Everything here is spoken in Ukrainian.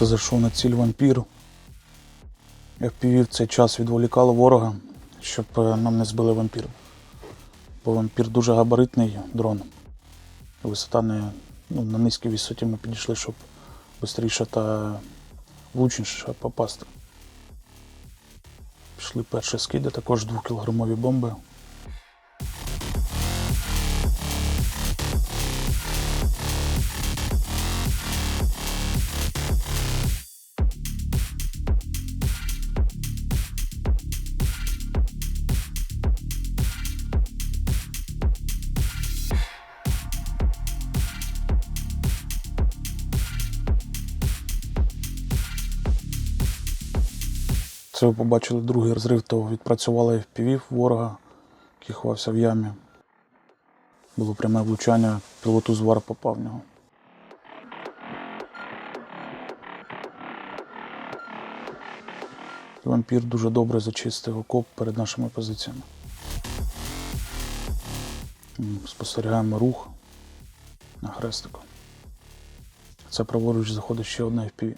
Це зайшов на ціль вампір. FPV в цей час відволікало ворога, щоб е, нам не збили вампір. Бо вампір дуже габаритний дрон. Висота не ну, на низькій висоті ми підійшли, щоб швидше та влучніше попасти. Пішли перші скиди, також 2-кілограмові бомби. Це ви побачили другий розрив, то відпрацювали FPV ворога, який ховався в ямі. Було пряме влучання, пілоту звар попав в нього. Вампір дуже добре зачистив окоп перед нашими позиціями. Спостерігаємо рух на хрестику. Це праворуч заходить ще одна FPV.